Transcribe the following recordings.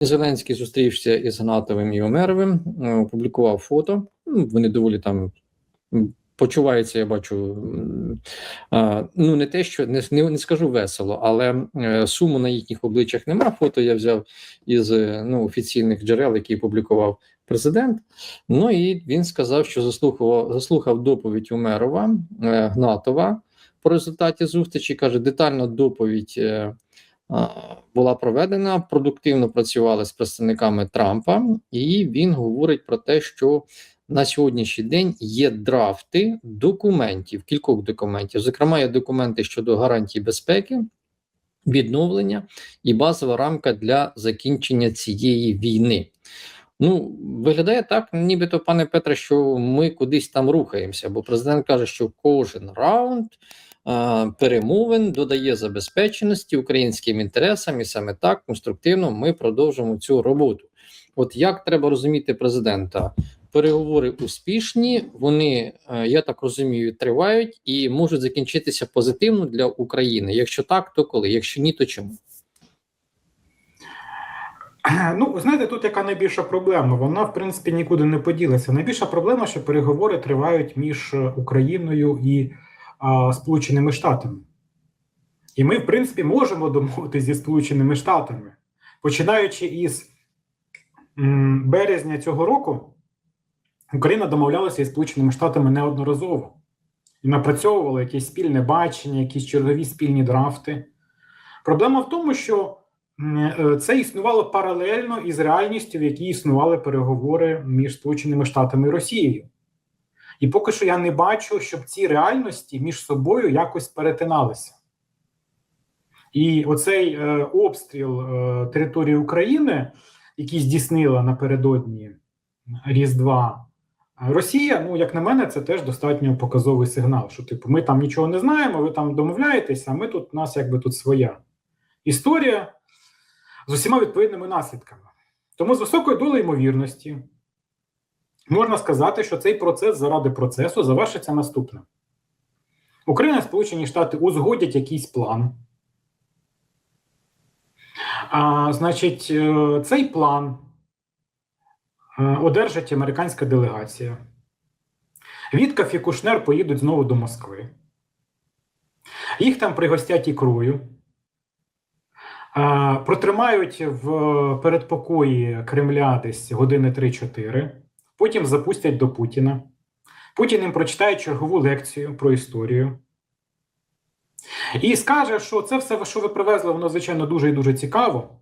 Зеленський зустрівся із Гнатовим і Омеровим, е, опублікував фото. Ну, Вони доволі там почуваються, я бачу. Ну, не те, що не, не, скажу весело, але е, суму на їхніх обличчях нема. Фото я взяв із е, ну, офіційних джерел, які публікував президент. Ну і він сказав, що заслухав, заслухав доповідь Умерова е, Гнатова по результаті зустрічі. каже, детальна доповідь. Була проведена, продуктивно працювали з представниками Трампа, і він говорить про те, що на сьогоднішній день є драфти документів, кількох документів. Зокрема, є документи щодо гарантій безпеки, відновлення і базова рамка для закінчення цієї війни. Ну, виглядає так, нібито, пане Петре, що ми кудись там рухаємося, бо президент каже, що кожен раунд перемовин додає забезпеченості українським інтересам, і саме так конструктивно ми продовжимо цю роботу. От як треба розуміти президента? Переговори успішні, вони, е, я так розумію, тривають і можуть закінчитися позитивно для України. Якщо так, то коли? Якщо ні, то чому? Ну, знаєте, тут яка найбільша проблема? Вона, в принципі, нікуди не поділася. Найбільша проблема, що переговори тривають між е, Україною і Сполученими Штатами. І ми, в принципі, можемо домовитися зі Сполученими Штатами. Починаючи із березня цього року, Україна домовлялася із Сполученими Штатами неодноразово і напрацьовувала якесь спільне бачення, якісь чергові спільні драфти. Проблема в тому, що е, це існувало паралельно із реальністю, в якій існували переговори між Сполученими Штатами і Росією. І поки що я не бачу, щоб ці реальності між собою якось перетиналися. І оцей е, обстріл е, території України, який здійснила напередодні Різдва Росія, ну, як на мене, це теж достатньо показовий сигнал, що, типу, ми там нічого не знаємо, ви там домовляєтеся, а ми тут, у нас якби тут своя історія з усіма відповідними наслідками. Тому з високою долею ймовірності можна сказати, що цей процес заради процесу завершиться наступним. Україна і Сполучені Штати узгодять якийсь план. А, Значить, е, цей план е, одержить американська делегація. Віткаф і Кушнер поїдуть знову до Москви. Їх там пригостять ікрою. Протримають в передпокої Кремля десь години 3-4, потім запустять до Путіна. Путін їм прочитає чергову лекцію про історію. І скаже, що це все, що ви привезли, воно, звичайно, дуже і дуже цікаво.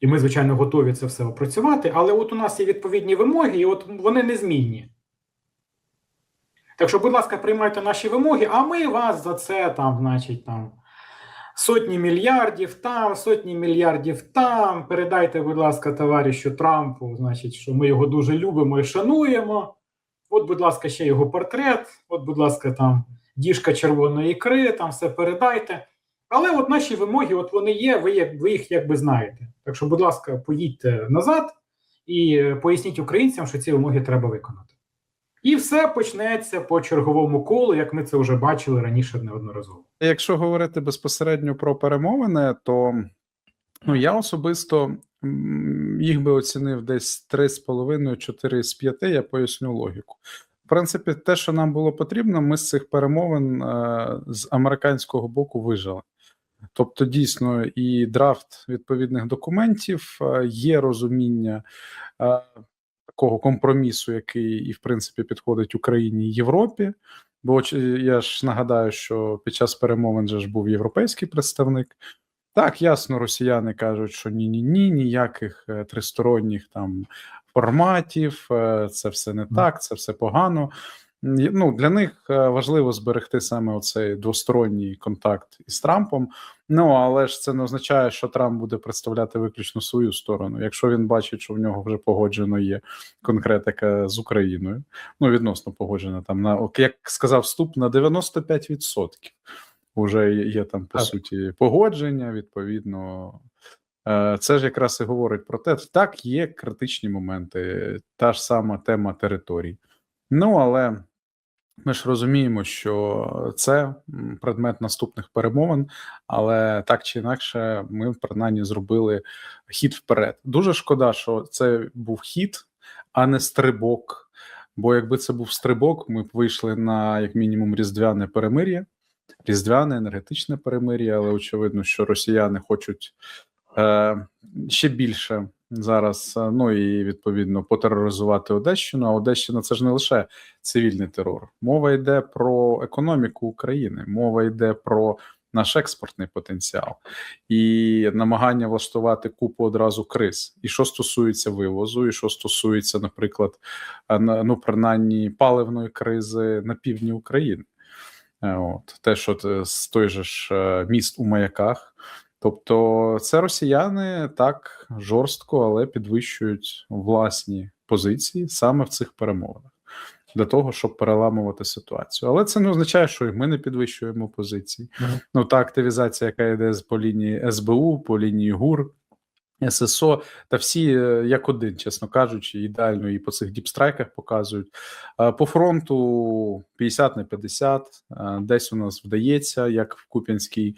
І ми, звичайно, готові це все опрацювати, але от у нас є відповідні вимоги, і от вони незмінні. Так що, будь ласка, приймайте наші вимоги, а ми вас за це там, значить, там. Сотні мільярдів там, сотні мільярдів там. Передайте, будь ласка, товаришу Трампу, значить, що ми його дуже любимо і шануємо. От, будь ласка, ще його портрет. От, будь ласка, там діжка червоної ікри, там все передайте. Але от наші вимоги, от вони є, ви, ви їх якби знаєте. Так що, будь ласка, поїдьте назад і е, поясніть українцям, що ці вимоги треба виконати. І все почнеться по черговому колу, як ми це вже бачили раніше неодноразово. Якщо говорити безпосередньо про перемовини, то ну, я особисто їх би оцінив десь 3,5-4 з 5, я поясню логіку. В принципі, те, що нам було потрібно, ми з цих перемовин е, з американського боку вижили. Тобто, дійсно, і драфт відповідних документів, е, є розуміння е, такого компромісу, який і в принципі підходить Україні і Європі. Бо я ж нагадаю, що під час перемовин же ж був європейський представник. Так, ясно, росіяни кажуть, що ні, ні, ні, ніяких е, тристоронніх там форматів, е, це все не так, це все погано. Ну, для них е, важливо зберегти саме оцей двосторонній контакт із Трампом. Ну але ж це не означає, що Трамп буде представляти виключно свою сторону. Якщо він бачить, що в нього вже погоджено є конкретика з Україною, ну відносно погоджена там на як сказав вступ на 95%. Уже є, там по Так. суті погодження. Відповідно, Е, це ж якраз і говорить про те, так є критичні моменти, та ж сама тема територій. Ну але Ми ж розуміємо, що це предмет наступних перемовин, але так чи інакше, ми принаймні зробили хід вперед. Дуже шкода, що це був хід, а не стрибок. Бо якби це був стрибок, ми б вийшли на як мінімум різдвяне перемир'я, різдвяне енергетичне перемир'я, але очевидно, що росіяни хочуть е, ще більше зараз. е, Ну і відповідно потероризувати Одещину. А Одещина це ж не лише цивільний терор. Мова йде про економіку України, мова йде про наш експортний потенціал і намагання влаштувати купу одразу криз. І що стосується вивозу, і що стосується, наприклад, е, ну принаймні паливної кризи на півдні України. Е, От те, що з той же ж міст у маяках. Тобто, це росіяни так жорстко, але підвищують власні позиції саме в цих перемовинах для того, щоб переламувати ситуацію. Але це не означає, що і ми не підвищуємо позиції. Мгм. Ну та активізація, яка йде по лінії СБУ, по лінії ГУР. ССО та всі е, як один, чесно кажучи, ідеально і по цих діпстрайках показують. Е, По фронту 50 на 50, е, десь у нас вдається, як в Куп'янській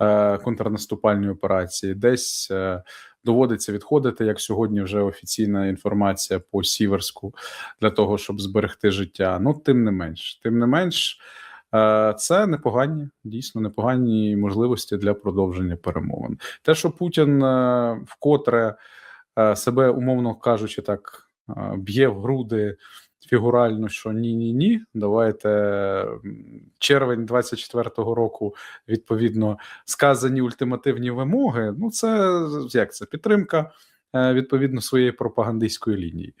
е, контрнаступальній операції, десь е, доводиться відходити, як сьогодні вже офіційна інформація по Сіверську для того, щоб зберегти життя. Ну, тим не менш, тим не менш, е, це непогані, дійсно непогані можливості для продовження перемовин. Те, що Путін вкотре себе, умовно кажучи, так б'є в груди фігурально, що ні, ні, ні. Давайте червень 24-го року відповідно сказані ультимативні вимоги. Ну, це як це підтримка е, відповідно своєї пропагандистської лінії.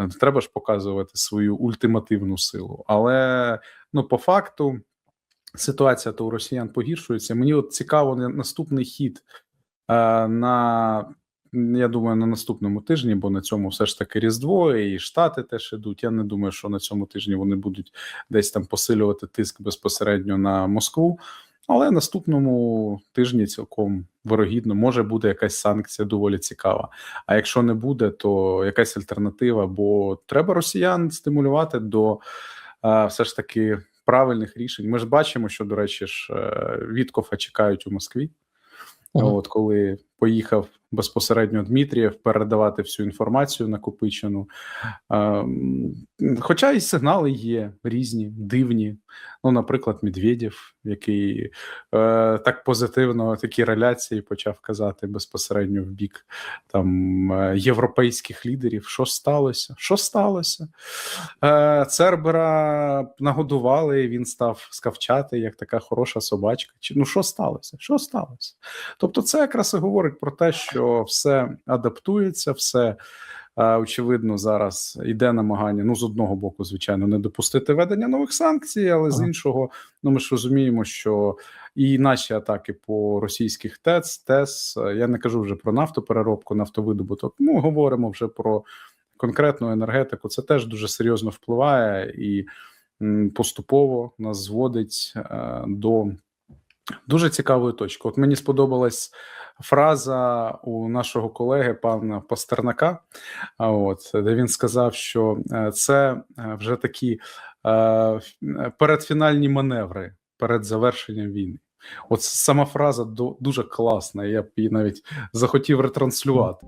Е, Треба ж показувати свою ультимативну силу, але ну по факту. Ситуація то у росіян погіршується. Мені от цікаво наступний хід е, на я думаю, на наступному тижні, бо на цьому все ж таки Різдво, і Штати теж ідуть. Я не думаю, що на цьому тижні вони будуть десь там посилювати тиск безпосередньо на Москву. Але наступному тижні цілком вирогідно може бути якась санкція доволі цікава. А якщо не буде, то якась альтернатива, бо треба росіян стимулювати до е, все ж таки правильних рішень. Ми ж бачимо, що, до речі, ж е, Віткофа чекають у Москві. Ага. От коли поїхав безпосередньо Дмитрієв передавати всю інформацію накопичену. Хоча і сигнали є різні, дивні. Ну, наприклад, Медведєв, який е, так позитивно такі реляції почав казати безпосередньо в бік там е, європейських лідерів. Що сталося? Що сталося? Е, Цербера нагодували, він став скавчати, як така хороша собачка. Чи ну що сталося? Що сталося? Тобто, це якраз і говорить про те, що все адаптується, все е, очевидно зараз йде намагання. Ну, з одного боку, звичайно, не допустити ведення нових санкцій, але з іншого, ну ми ж розуміємо, що і наші атаки по російських ТЕЦ, ТЕС, е, я не кажу вже про нафтопереробку, нафтовидобуток. Ми говоримо вже про конкретну енергетику. Це теж дуже серйозно впливає і поступово нас зводить е, до дуже цікавої точки. От мені сподобалась фраза у нашого колеги пана Пастернака, от де він сказав, що е, це е, вже такі е, передфінальні маневри перед завершенням війни. От сама фраза дуже класна. Я б її навіть захотів ретранслювати.